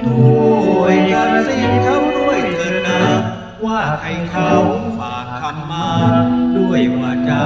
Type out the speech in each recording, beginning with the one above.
ช่วยกันสิเขาด้วยเถิดนะ ว่าให้เขาฝากคำมา ด้วยว่าจา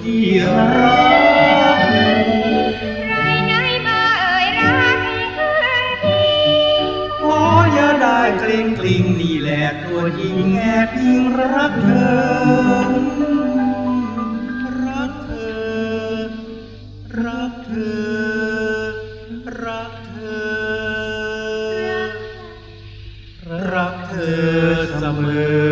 ที่รักใครไหนมาเอ่ยรักเพื่อนพี่ขออย่าได้เกรงกลิ่งนี่แหละตัวจริงแอบยิงรักเธอรักเธอรักเธอรักเธอรักเธอเสมอ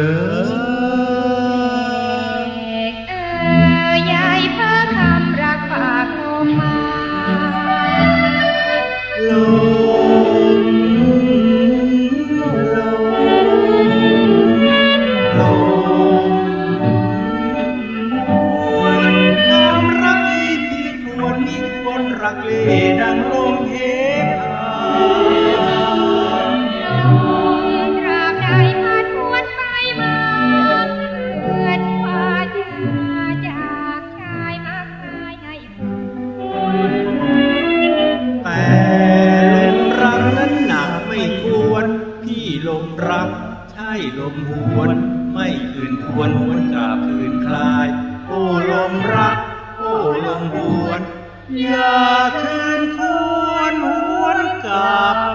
กไม่ควรพี่ลมรักใช่ลมหวน ไม่คืนควรหวนกลับคืนคลาย โอ้ลมรัก โอ้ลมหวน อย่าคืนควรหวนกลับ